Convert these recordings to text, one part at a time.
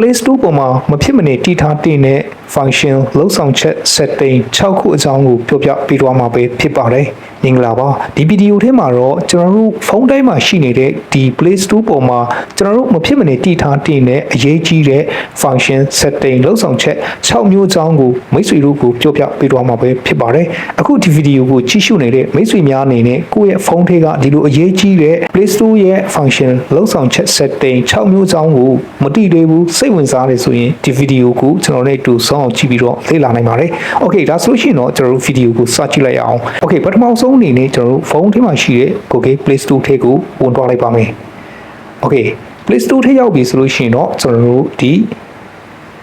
Play Store ပေါ်မှာမဖြစ်မနေတည်ထားတင်တဲ့ function လုံဆောင်ချက် setting 6ခုအကြောင်းကိုပြောပြပေးသွားမှာပဲဖြစ်ပါတယ်။မင်္ဂလာပါဒီဗီဒီယိုထဲမှာတော့ကျွန်တော်တို့ဖုန်းတိုင်းမှာရှိနေတဲ့ဒီ Play Store ပေါ်မှာကျွန်တော်တို့မဖြစ်မနေတည်ထားတင်တဲ့အရေးကြီးတဲ့ function setting လုံဆောင်ချက်6မျိုးအကြောင်းကိုမိတ်ဆွေတို့ကိုပြောပြပေးသွားမှာပဲဖြစ်ပါတယ်။အခုဒီဗီဒီယိုကိုကြည့်ရှုနေတဲ့မိတ်ဆွေများအနေနဲ့ကိုယ့်ရဲ့ဖုန်းထဲကဒီလိုအရေးကြီးတဲ့ Play Store ရဲ့ function လုံဆောင်ချက် setting 6မျိုးအကြောင်းကိုမသိသေးဘူးစိတ်ဝင်စားတယ်ဆိုရင်ဒီဗီဒီယိုကိုကျွန်တော်တို့အတူစောင့်အောင်ကြည့်ပြီးတော့လေ့လာနိုင်ပါတယ်။ Okay ဒါဆိုလို့ရှိရင်တော့ကျွန်တော်တို့ဗီဒီယိုကိုစကြည့်လိုက်ရအောင်။ Okay ပထမဆုံးအနေနဲ့ကျွန်တော်တို့ဖုန်းထဲမှာရှိတဲ့ Google Play Store ထဲကိုဝင်သွားလိုက်ပါမယ်။ Okay Play Store ထဲရောက်ပြီဆိုလို့ရှိရင်တော့ကျွန်တော်တို့ဒီ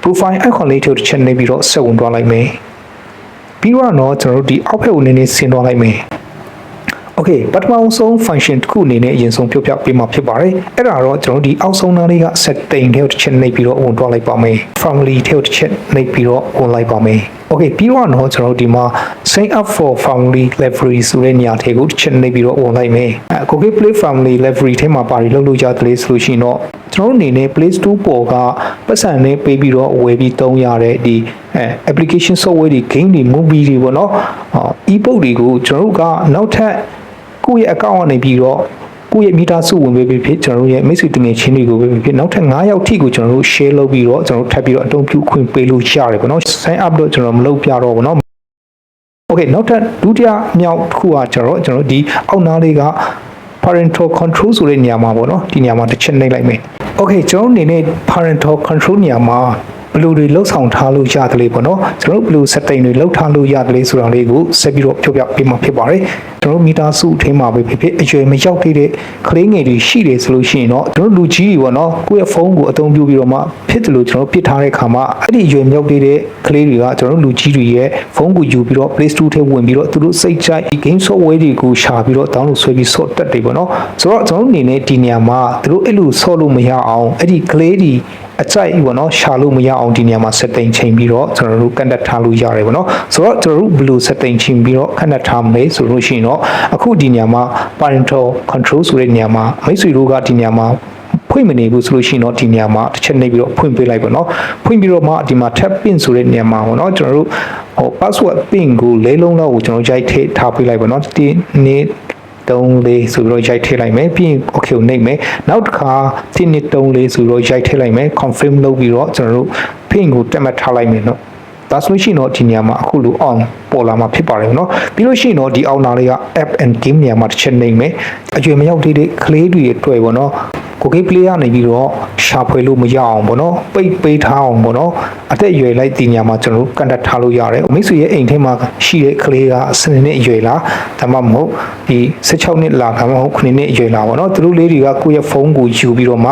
profile icon လေးထုတ်တစ်ချက်နေပြီးတော့ဆက်ဝင်သွားလိုက်မယ်။ပြီးတော့တော့ကျွန်တော်တို့ဒီအောက်ဘက်ကိုနည်းနည်းဆင်းသွားလိုက်မယ်။ Okay ပထမဆုံး function တစ်ခုအနေနဲ့အရင်ဆုံးပြောပြပေးမှာဖြစ်ပါတယ်။အဲ့ဒါတော့ကျွန်တော်တို့ဒီအောက်ဆုံးသားလေးက setting ထဲကိုတစ်ချက်နှိပ်ပြီးတော့ဝင်သွားလိုက်ပါမယ်။ family ထဲကိုတစ်ချက်နှိပ်ပြီးတော့ဝင်လိုက်ပါမယ်။ Okay ပြီးတော့တော့ကျွန်တော်တို့ဒီမှာ sign up for family library ဆိုတဲ့နေရာထဲကိုတစ်ချက်နှိပ်ပြီးတော့ဝင်လိုက်မယ်။အဲ Google Play Family Library ထဲမှာပါပြီးလုပ်လို့ရတယ်လေဆိုလို့ရှိရင်တော့ကျွန်တော်တို့အနေနဲ့ Play Store ပေါ်ကပတ်စံနဲ့ပေးပြီးတော့ဝယ်ပြီးသုံးရတဲ့ဒီအဲ application software တွေ game တွေ movie တွေပေါ့နော်။ e-book တွေကိုကျွန်တော်တို့ကနောက်ထပ် ကိုယ့်ရဲ့အကောင့်ကနေပြီးတော့ကိုယ့်ရဲ့မိသားစုဝင်ပေးပြီးဖြစ်ကျွန်တော်တို့ရဲ့မိတ်ဆွေတင်ငယ်ချင်းတွေကိုပေးပြီးဖြစ်နောက်ထပ်9ယောက်ထိကိုကျွန်တော်တို့ share လုပ်ပြီးတော့ကျွန်တော်တို့ထပ်ပြီးတော့အသုံးပြုခွင့်ပေးလို့ရတယ်ပေါ့နော် sign up တော့ကျွန်တော်မလုပ်ပြတော့ဘူးနော် Okay နောက်ထပ်ဒုတိယမြောက်တစ်ခုကကျွန်တော်ကျွန်တော်ဒီအောက်နားလေးက parental control ဆိုတဲ့နေရာမှာပေါ့နော်ဒီနေရာမှာတစ်ချက်နှိပ်လိုက်မယ် Okay ကျွန်တော်အနေနဲ့ parental control နေရာမှာ ဘယ်လိုတွေလှုပ်ဆောင်ထားလို့ရတယ်လေပေါ့နော်ကျွန်တော်တို့ဘယ်လို setting တွေလှုပ်ထားလို့ရတယ်လေဆိုတာလေးကိုဆက်ပြီးတော့ပြောပြပေးမှာဖြစ်ပါတယ်ကျွန်တော်တို့မီတာစုအထင်းမှာပဲဖြစ်ဖြစ်အရွယ်မရောက်သေးတဲ့ကလေးငယ်တွေရှိတယ်ဆိုလို့ရှိရင်တော့ကျွန်တော်တို့လူကြီးတွေပေါ့နော်ကိုယ့်ရဲ့ဖုန်းကိုအသုံးပြုပြီးတော့မှဖြစ်တယ်လို့ကျွန်တော်တို့ပြစ်ထားတဲ့ခါမှာအဲ့ဒီအရွယ်မရောက်သေးတဲ့ကလေးတွေကကျွန်တော်တို့လူကြီးတွေရဲ့ဖုန်းကိုယူပြီးတော့ Play Store ထဲဝင်ပြီးတော့သူတို့စိတ်ကြိုက်ဒီ game software တွေကိုရှာပြီးတော့ download ဆွဲပြီးဆော့တက်တယ်ပေါ့နော်ဆိုတော့ကျွန်တော်တို့အနေနဲ့ဒီနေရာမှာသူတို့အဲ့လိုဆော့လို့မရအောင်အဲ့ဒီကလေးတွေ အကြိုက်ပေါ့နော်ရှာလို့မရအောင်ဒီနေရာမှာ setting ချိန်ပြီးတော့ကျွန်တော်တို့ကန်တက်ထားလို့ရတယ်ပေါ့နော်ဆိုတော့ကျွန်တော်တို့ဘယ်လို setting ချိန်ပြီးတော့ကန်တက်ထားမလဲဆိုလို့ရှိရင်တော့အခုဒီနေရာမှာ parental control ဆိုတဲ့နေရာမှာမိတ်ဆွေတို့ကဒီနေရာမှာဖွင့်မနေဘူးဆိုလို့ရှိရင်တော့ဒီနေရာမှာတစ်ချက်နှိပ်ပြီးတော့ဖွင့်ပေးလိုက်ပါတော့ဖွင့်ပြီးတော့မှဒီမှာ tab pin ဆိုတဲ့နေရာမှာပေါ့နော်ကျွန်တော်တို့ဟို password pin ကိုလဲလုံးလောက်ကိုကျွန်တော်ရိုက်ထည့်ထားပေးလိုက်ပါတော့ဒီနေ့ 3လေးဆိုပြီးတော့ရိုက်ထည့်လိုက်မယ်ပြီးရင် okay ကိုနှိပ်မယ်နောက်တစ်ခါ1နှစ်3လေးဆိုပြီးတော့ရိုက်ထည့်လိုက်မယ် confirm လုပ်ပြီးတော့ကျွန်တော်တို့ pin ကိုတက်မှတ်ထားလိုက်မယ်နော်ဒါဆိုလို့ရှိရင်တော့ဒီနေရာမှာအခုလို on ပေါ်လာမှာဖြစ်ပါတယ်เนาะပြီးလို့ရှိရင်တော့ဒီအောက်နာလေးက app and game နေရာမှာတစ်ချက်နှိပ်မယ်အကျွေမရောက်သေးတဲ့ကလေးတွေအတွက်ပေါ့เนาะ ကိုကိ play ကနေပြီးတော့ရှာဖွေလို့မရအောင်ပေါ့နော်ပိတ်ပေးထားအောင်ပေါ့နော်အသက်အရွယ်လိုက်တင်ညာမှာကျွန်တော်တို့ကန်တက်ထားလို့ရတယ်မိတ်ဆွေရဲ့အိမ်ထဲမှာရှိတဲ့ကလေးကစနေနှစ်အရွယ်လားဒါမှမဟုတ်ဒီ16နှစ်လားဒါမှမဟုတ်9နှစ်အရွယ်လားပေါ့နော်သူတို့လေးတွေကကိုယ့်ရဲ့ဖုန်းကိုယူပြီးတော့မှ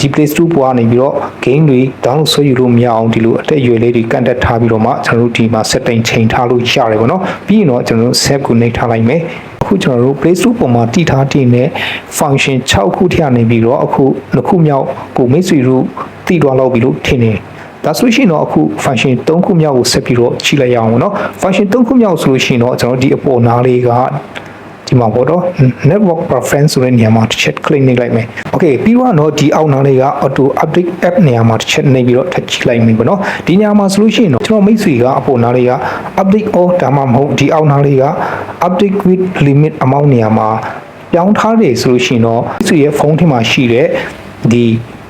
ဒီ Play Store ပေါ်ကနေပြီးတော့ game တွေ download ဆွဲယူလို့မရအောင်ဒီလိုအသက်အရွယ်လေးတွေကန်တက်ထားပြီးတော့မှကျွန်တော်တို့ဒီမှာ setting ချိန်ထားလို့ရတယ်ပေါ့နော်ပြီးရင်တော့ကျွန်တော်တို့ save ကိုနှိပ်ထားလိုက်မယ် အခုကျွန်တော်တို့ Play Store ပေါ်မှာတည်ထားတင်တဲ့ function 6ခုထည့်နေပြီးတော့အခုနှစ်ခုမြောက်ကိုမိတ်ဆွေတို့တည်သွားလောက်ပြီလို့ထင်တယ်ဒါဆိုရှင်တော့အခု function 3ခုမြောက်ကိုဆက်ပြီးတော့ကြည့်လိုက်ရအောင်เนาะ function 3ခုမြောက်ဆိုလို့ရှိရင်တော့ကျွန်တော်ဒီအပေါ်နားလေးကဒီမှာပေါ့တော့ network preference ဆိုတဲ့နေရာမှာတစ်ချက် click နှိပ်လိုက်မယ်။ Okay ပြီးတော့ဒီအောက်နားလေးက auto update app နေရာမှာတစ်ချက်နှိပ်ပြီးတော့ထပ်ကြည့်လိုက်မယ်ပေါ့နော်။ဒီနေရာမှာဆိုလို့ရှိရင်တော့ကျွန်တော်မိတ်ဆွေကအပေါ်နားလေးက update all ဒါမှမဟုတ်ဒီအောက်နားလေးက update with limit amount နေရာမှာပြောင်းထားတယ်ဆိုလို့ရှိရင်တော့မိတ်ဆွေရဲ့ဖုန်းထဲမှာရှိတဲ့ဒီ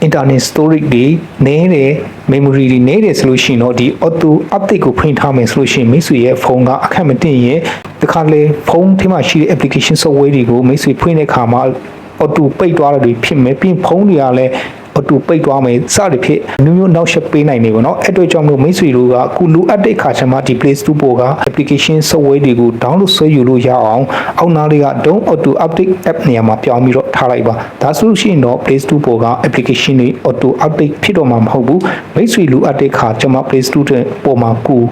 internet storage တွေနည်းတယ် memory တွေနည်းတယ်ဆိုလို့ရှိရင်တော့ဒီ auto update ကိုဖွင့်ထားမယ်ဆိုလို့ရှိရင်မိတ်ဆွေရဲ့ဖုန်းကအခက်မတင်ရင်ဒီခါလေဖုန်းထဲမှာရှိတဲ့ application software တွေကိုမိတ်ဆွေဖွင့်တဲ့အခါမှာ auto ပိတ်သွားတာတွေဖြစ်မယ်ပြီးရင်ဖုန်းတွေကလည်း အတူပိတ်သွားမယ်စသည်ဖြင့်မျိုးမျိုးနောက်ဆက်ပေးနိုင်နေပါတော့အဲ့အတွက်ကြောင့်မို့မိတ်ဆွေတို့ကခုလိုအပ်တဲ့ခါချက်မှာဒီ Play Store ပေါ်က application software တွေကို download ဆွဲယူလို့ရအောင်အောက်နားလေးက Don't Auto Update app နေရာမှာပြောင်းပြီးတော့ထားလိုက်ပါဒါဆိုလို့ရှိရင်တော့ Play Store ပေါ်က application တွေ auto update ဖြစ်တော့မှာမဟုတ်ဘူးမိတ်ဆွေလိုအပ်တဲ့ခါကျွန်မ Play Store ပေါ်မှာကို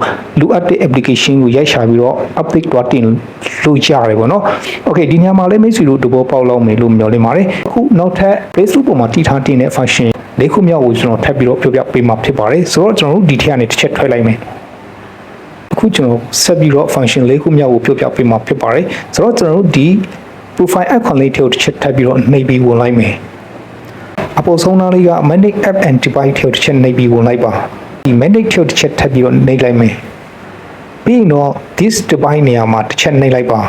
လိုအပ်တဲ့ application ကိုရိုက်ရှာပြီးတော့ update တော့တင်လို့ရတယ်ပေါ့နော် Okay ဒီညမှာလည်းမိတ်ဆွေတို့တဘောပေါက်လောက်မယ်လို့မျှော်လင့်ပါတယ်အခုနောက်ထပ် Play Store ပေါ်မှာတည်ထားတင်တဲ့ function လေးခုမြောက်ကိုကျွန်တော်ထပ်ပြီးတော့ပြောပြပေးမှာဖြစ်ပါတယ်ဆိုတော့ကျွန်တော်တို့ဒီထက်ကနေတစ်ချက်ထွက်လိုက်မယ်အခုကျွန်တော်ဆက်ပြီးတော့ function လေးခုမြောက်ကိုပြောပြပေးမှာဖြစ်ပါတယ်ဆိုတော့ကျွန်တော်တို့ဒီ profile icon လေးထည့်ကိုတစ်ချက်ထပ်ပြီးတော့နှိပ်ပြီးဝင်လိုက်မယ်အပေါ်ဆုံးသားလေးက manage app and device ထဲကိုတစ်ချက်နှိပ်ပြီးဝင်လိုက်ပါဒီ manage ထဲကိုတစ်ချက်ထပ်ပြီးတော့နှိပ်လိုက်မယ်ပြီးရင်တော့ this device နေရာမှာတစ်ချက်နှိပ်လိုက်ပါ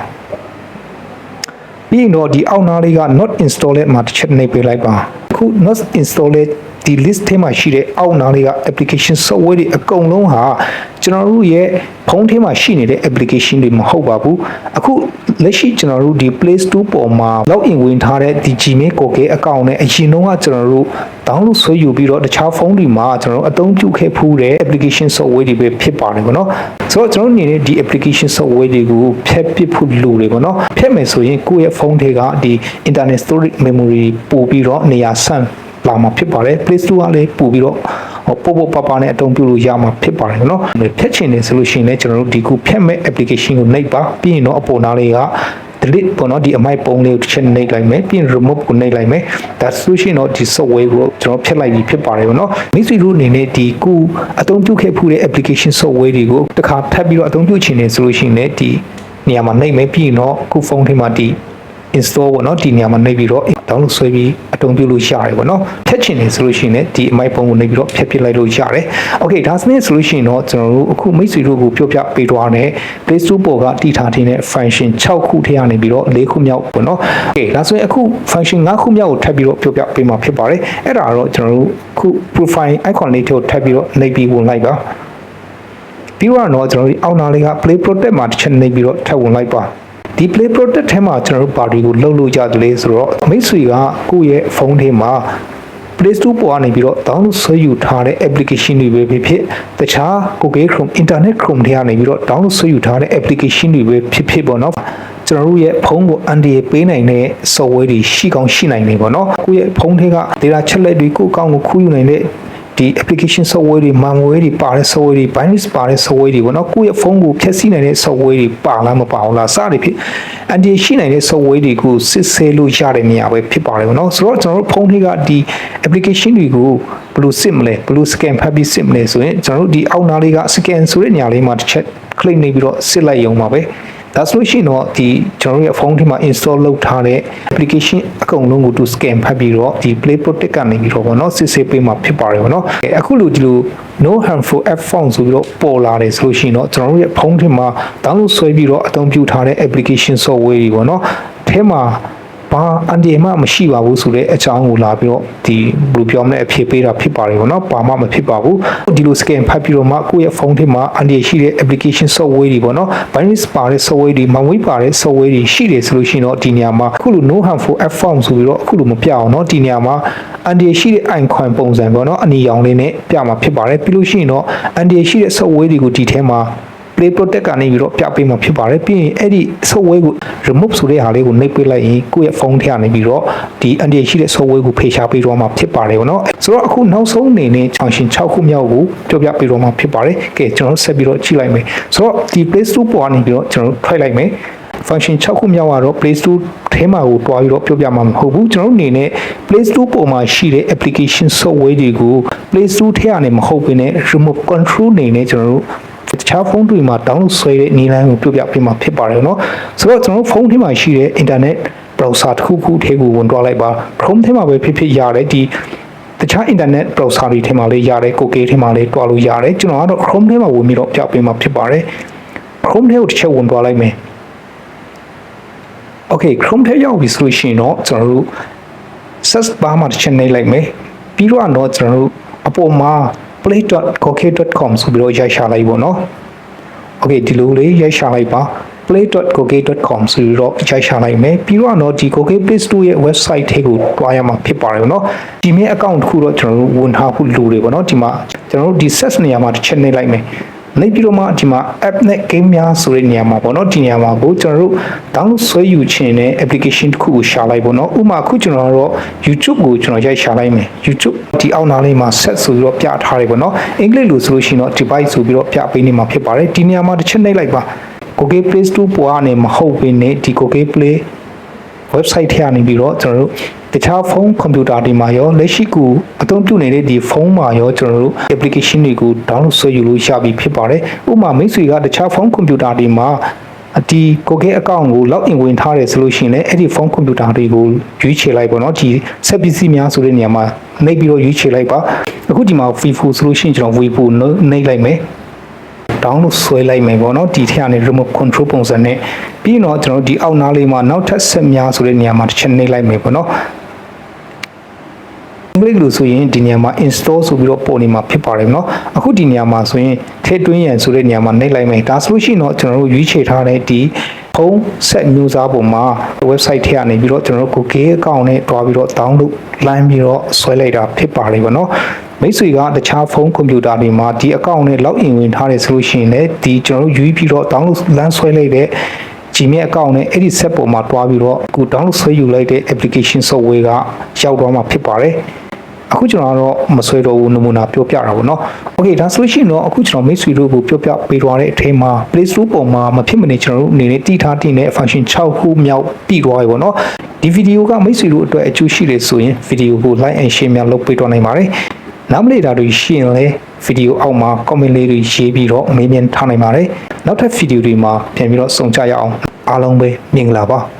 ပြီးရင်တော့ဒီအောက်နားလေးက not installed မှာတစ်ချက်နှိပ်ပေးလိုက်ပါ အခု not installed ဒီ list ထဲမှာရှိတဲ့အောက်နားလေးက application software တွေအကုန်လုံးဟာကျွန်တော်တို့ရဲ့ဖုန်းထဲမှာရှိနေတဲ့ application တွေမဟုတ်ပါဘူးအခုလက်ရှိကျွန်တော်တို့ဒီ Play Store ပေါ်မှာ login ဝင်ထားတဲ့ဒီ Gmail Google account နဲ့အရင်တုန်းကကျွန်တော်တို့ download ဆွဲယူပြီးတော့တခြားဖုန်းတွေမှာကျွန်တော်တို့အသုံးပြုခဲ့ဖူးတဲ့ application software တွေပဲဖြစ်ပါတယ်ဗောနော်ဆိုတော့ကျွန်တော်တို့အနေနဲ့ဒီ application software တွေကိုဖျက်ပစ်ဖို့လိုတယ်ဗောနော်ဖျက်မယ်ဆိုရင်ကိုယ့်ရဲ့ဖုန်းထဲကဒီ internet storage memory ပို့ပြီးတော့နေရာဆန့် လာမှာဖြစ်ပါတယ် Play Store ကလည်းပို့ပြီးတော့ဟောပို့ပို့ပပနဲ့အသုံးပြုလို့ရမှာဖြစ်ပါတယ်နော်ဖြတ်ချင်တယ်ဆိုလို့ရှိရင်လည်းကျွန်တော်တို့ဒီခုဖြတ်မဲ့ application ကိုနှိပ်ပါပြီးရင်တော့အပေါ်နားလေးက delete ပေါ့နော်ဒီအမိုက်ပုံလေးကိုတစ်ချက်နှိပ်လိုက်မယ်ပြီးရင် remove ကိုနှိပ်လိုက်မယ်ဒါဆိုရှင်တော့ဒီ software ကိုကျွန်တော်ဖြတ်လိုက်ပြီးဖြစ်ပါတယ်ဗောနော်မိတ်ဆွေတို့အနေနဲ့ဒီခုအသုံးပြုခဲ့ဖူးတဲ့ application software တွေကိုတစ်ခါထပ်ပြီးတော့အသုံးပြုချင်တယ်ဆိုလို့ရှိရင်လည်းဒီနေရာမှာနှိပ်မယ်ပြီးရင်တော့ခုဖုန်းထဲမှာဒီ install ပေါ့နော်ဒီနေရာမှာနှိပ်ပြီးတော့ download ဆွဲပြီးအသုံးပြုလို့ရတယ်ပေါ့နော်ဖြတ်ချင်တယ်ဆိုလို့ရှိရင်လည်းဒီအမိုက်ပုံကိုနှိပ်ပြီးတော့ဖြတ်ပစ်လိုက်လို့ရတယ် okay ဒါစနစ်ဆိုလို့ရှိရင်တော့ကျွန်တော်တို့အခုမိတ်ဆွေတို့ကိုပြောပြပေးသွားတဲ့ Play Store ပေါ်ကတည်ထားတဲ့ function 6ခုထဲကနေပြီးတော့၄ခုမြောက်ပေါ့နော် okay ဒါဆိုရင်အခု function 5ခုမြောက်ကိုထပ်ပြီးတော့ပြောပြပေးမှာဖြစ်ပါတယ်အဲ့ဒါတော့ကျွန်တော်တို့အခု profile icon လေးကိုထပ်ပြီးတော့နှိပ်ပြီးဝင်လိုက်ပါပြီးတော့ကျွန်တော်တို့အောက်နားလေးက play protect မှာတစ်ချက်နှိပ်ပြီးတော့ထပ်ဝင်လိုက်ပါ ဒီ play protect ထဲမှာကျွန်တော်တို့ပါတီကိုလှုပ်လို့ရတယ်လေဆိုတော့မိတ်ဆွေကကိုယ့်ရဲ့ဖုန်းထဲမှာ Play Store ပေါ်ကနေပြီးတော့ download ဆွဲယူထားတဲ့ application တွေပဲဖြစ်ဖြစ်တခြား Google Chrome Internet Chrome တွေကနေပြီးတော့ download ဆွဲယူထားတဲ့ application တွေပဲဖြစ်ဖြစ်ပေါ့နော်ကျွန်တော်တို့ရဲ့ဖုန်းကိုအန်ဒီပေးနိုင်တဲ့ software တွေရှိကောင်းရှိနိုင်နေပေါ့နော်ကိုယ့်ရဲ့ဖုန်းထဲက data ချက်လက်တွေကိုယ့်အကောင့်ကိုခူးယူနိုင်တဲ့ ဒီ application software တွေ malware တွေပါတဲ့ software တွေ virus ပါတဲ့ software တွေပေါ့နော်ကိုယ့်ရဲ့ဖုန်းကိုဖျက်ဆီးနိုင်တဲ့ software တွေပါလားမပါဘူးလားစသည်ဖြင့်အန်ဒီရှိနိုင်တဲ့ software တွေကိုစစ်ဆေးလို့ရတဲ့နေရာပဲဖြစ်ပါတယ်ပေါ့နော်ဆိုတော့ကျွန်တော်တို့ဖုန်းထဲကဒီ application တွေကိုဘယ်လိုစစ်မလဲဘယ်လို scan ဖတ်ပြီးစစ်မလဲဆိုရင်ကျွန်တော်တို့ဒီအောက်နားလေးက scan ဆိုတဲ့နေရာလေးမှာတစ်ချက် click နေပြီးတော့စစ်လိုက်ရုံပါပဲ ဒါဆိုလို့ရှိရင်တော့ဒီကျွန်တော်တို့ရဲ့ဖုန်းထဲမှာ install လုပ်ထားတဲ့ application အကုန်လုံးကိုသူ scan ဖတ်ပြီးတော့ဒီ Play Protect ကနေပြီးတော့ဗောနော်စစ်ဆေးပေးမှာဖြစ်ပါတယ်ဗောနော်အခုလိုဒီလို no harmful app phone ဆိုပြီးတော့ပေါ်လာတယ်ဆိုလို့ရှိရင်တော့ကျွန်တော်တို့ရဲ့ဖုန်းထဲမှာ download ဆွဲပြီးတော့အသုံးပြုထားတဲ့ application software တွေဗောနော်အဲမှာ ဘာအန်ဒီမှမရှိပါဘူးဆိုတဲ့အကြောင်းကိုလာပြီးတော့ဒီဘယ်လိုပြောမလဲအဖြစ်ပေးတာဖြစ်ပါတယ်ပေါ့နော်ဘာမှမဖြစ်ပါဘူးဒီလို scan ဖတ်ပြီးတော့မှကိုယ့်ရဲ့ဖုန်းထဲမှာအန်ဒီရှိတဲ့ application software တွေပေါ့နော် binance ပါတဲ့ software တွေ memory ပါတဲ့ software တွေရှိတယ်ဆိုလို့ရှိရင်တော့ဒီနေရာမှာအခုလို no harmful app form ဆိုပြီးတော့အခုလိုမပြအောင်နော်ဒီနေရာမှာအန်ဒီရှိတဲ့ icon ပုံစံပေါ့နော်အနီရောင်လေးနဲ့ပြမှာဖြစ်ပါတယ်ပြီးလို့ရှိရင်တော့အန်ဒီရှိတဲ့ software တွေကိုဒီထဲမှာ play protect ကနေပြီးတော့ပြပေးမှာဖြစ်ပါတယ်ပြီးရင်အဲ့ဒီ software ကို remove ဆိုတဲ့ဟာလေးကိုနှိပ်ပေးလိုက်ရင်ကိုယ့်ရဲ့ဖုန်းထဲကနေပြီးတော့ဒီအန်ဒီရှိတဲ့ software ကိုဖေရှားပေးတော့မှာဖြစ်ပါတယ်ဗောနော်ဆိုတော့အခုနောက်ဆုံးအနေနဲ့ function 6ခုမြောက်ကိုပြောပြပေးတော့မှာဖြစ်ပါတယ်ကဲကျွန်တော်ဆက်ပြီးတော့ကြည့်လိုက်မယ်ဆိုတော့ဒီ play store ပေါ်ကနေပြီးတော့ကျွန်တော်ထွက်လိုက်မယ် function 6ခုမြောက်ကတော့ Play Store ထဲမှာကိုတွားပြီးတော့ပြောပြမှာမဟုတ်ဘူးကျွန်တော်တို့အနေနဲ့ Play Store ပေါ်မှာရှိတဲ့ application software တွေကို Play Store ထဲကနေမဟုတ်ဘဲနဲ့ remote control အနေနဲ့ကျွန်တော်တို့တ ခြားဖုန်းတွေမှာ download ဆွဲတဲ့နည်းလမ်းကိုပြုပြပေးမှာဖြစ်ပါတယ်နော်ဆိုတော့ကျွန်တော်တို့ဖုန်းထဲမှာရှိတဲ့ internet browser တစ်ခုခုထဲကိုဝင်သွားလိုက်ပါ chrome ထဲမှာပဲဖြစ်ဖြစ်ရတယ်ဒီတခြား internet browser တွေထဲမှာလည်းရတယ် Google ထဲမှာလည်းတွားလို့ရတယ်ကျွန်တော်ကတော့ Chrome ထဲမှာဝင်ပြီးတော့ပြပေးမှာဖြစ်ပါတယ် Chrome ထဲကိုတစ်ချက်ဝင်သွားလိုက်မယ် Okay Chrome ထဲရောက်ပြီဆိုလို့ရှိရင်တော့ကျွန်တော်တို့ search bar မှာတစ်ချက်နှိပ်လိုက်မယ်ပြီးတော့တော့ကျွန်တော်တို့အပေါ်မှာ play.coke.com ဆိုပြီးတော့ရိုက်ရှာလိုက်ပေါ့နော် Okay ဒီလိုလေးရိုက်ရှာလိုက်ပါ play.coke.com ဆိုပြီးတော့ရိုက်ရှာလိုက်မယ်ပြီးတော့တော့ဒီ Coke Play Store ရဲ့ website ထဲကိုတွားရမှာဖြစ်ပါတယ်เนาะဒီမြဲ account တစ်ခုတော့ကျွန်တော်တို့ဝင်ထားဖို့လိုတယ်ပေါ့နော်ဒီမှာကျွန်တော်တို့ဒီ search နေရာမှာတစ်ချက်နှိပ်လိုက်မယ် နေပြီးတော့မှဒီမှာ app နဲ့ game များဆိုတဲ့နေရာမှာပေါ့နော်ဒီနေရာမှာကိုကျွန်တော်တို့ download ဆွဲယူခြင်းနဲ့ application တစ်ခုကိုရှာလိုက်ပေါ့နော်ဥပမာအခုကျွန်တော်တို့ YouTube ကိုကျွန်တော်ရိုက်ရှာလိုက်မယ် YouTube ဒီအောက်နားလေးမှာ set ဆိုပြီးတော့ပြထားတယ်ပေါ့နော်အင်္ဂလိပ်လိုဆိုလို့ရှိရင်တော့ device ဆိုပြီးတော့ပြပေးနေမှာဖြစ်ပါတယ်ဒီနေရာမှာတစ်ချက်နှိပ်လိုက်ပါ Google Play Store ပေါ်ကနေမဟုတ်ဘဲနဲ့ဒီ Google Play website ထဲကနေပြီးတော့ကျွန်တော်တို့တခြားဖုန်းကွန်ပျူတာတွေမှာရောလက်ရှိကိုအသုံးပြုနေတဲ့ဒီဖုန်းမှာရောကျွန်တော်တို့ application တွေကို download ဆွဲယူလို့ရပြီဖြစ်ပါတယ်။ဥပမာမိတ်ဆွေကတခြားဖုန်းကွန်ပျူတာတွေမှာဒီ Google account ကို login ဝင်ထားတယ်ဆိုလို့ရှိရင်လည်းအဲ့ဒီဖုန်းကွန်ပျူတာတွေကိုရွေးချယ်လိုက်ပေါ့နော်ဒီဆက်ပစ္စည်းများဆိုတဲ့နေရာမှာနှိပ်ပြီးတော့ရွေးချယ်လိုက်ပါအခုဒီမှာ Vivo ဆိုလို့ရှိရင်ကျွန်တော် Vivo နှိပ်လိုက်မယ် download ဆွဲလိုက်မယ်ပေါ့နော်ဒီထက်ကနေ remote control ပုံစံနဲ့ပြီးရင်တော့ကျွန်တော်တို့ဒီအောက်နားလေးမှာနောက်ထပ်ဆက်များဆိုတဲ့နေရာမှာတစ်ချက်နှိပ်လိုက်မယ်ပေါ့နော်အင်္ဂလိပ်လိုဆိုရင်ဒီနေရာမှာ install ဆိုပြီးတော့ပေါ်နေမှာဖြစ်ပါတယ်เนาะအခုဒီနေရာမှာဆိုရင်ထည့်သွင်းရန်ဆိုတဲ့နေရာမှာနှိပ်လိုက်မယ်ဒါဆိုလို့ရှိရင်တော့ကျွန်တော်တို့ရွေးချယ်ထားတဲ့ဒီဖုန်းဆက်မျိုးစားပုံမှာ website ထဲကနေပြီးတော့ကျွန်တော်တို့ Google account နဲ့တွားပြီးတော့ download လိုင်းပြီးတော့ဆွဲလိုက်တာဖြစ်ပါတယ်ပေါ့နော် မိတ်ဆွေကတခြားဖုန်းကွန်ပျူတာတွေမှာဒီ account နဲ့ login ဝင်ထားတယ်ဆိုလို့ရှိရင်လည်းဒီကျွန်တော်တို့ရွေးပြီးတော့ download လမ်းဆွဲလိုက်တဲ့ Gmail account နဲ့အဲ့ဒီ set ပေါ်မှာတွားပြီးတော့အခု download ဆွဲယူလိုက်တဲ့ application software ကရောက်သွားမှာဖြစ်ပါတယ်အခုကျွန်တော်ကတော့မဆွဲတော့ဘူးနမူနာပြောပြတာပေါ့နော်။ Okay ဒါဆိုလို့ရှိရင်တော့အခုကျွန်တော်မိတ်ဆွေတို့ကိုပြောပြပေးသွားတဲ့အထဲမှာ Play Store ပေါ်မှာမဖြစ်မနေကျွန်တော်တို့အနေနဲ့တည်ထားတည်တဲ့ function 6ခုမြောက်ပြီးသွားပြီပေါ့နော်။ဒီဗီဒီယိုကမိတ်ဆွေတို့အတွက်အကျိုးရှိတယ်ဆိုရင်ဗီဒီယိုကို like and share များလုပ်ပေးသွားနိုင်ပါတယ်။ နောက်မလေးတာတွေရှိရင်လည်းဗီဒီယိုအောက်မှာ comment လေးတွေရေးပြီးတော့မေးမြန်းထားနိုင်ပါတယ်။နောက်ထပ်ဗီဒီယိုတွေမှာပြန်ပြီးတော့ဆုံကြရအောင်အားလုံးပဲမင်္ဂလာပါ။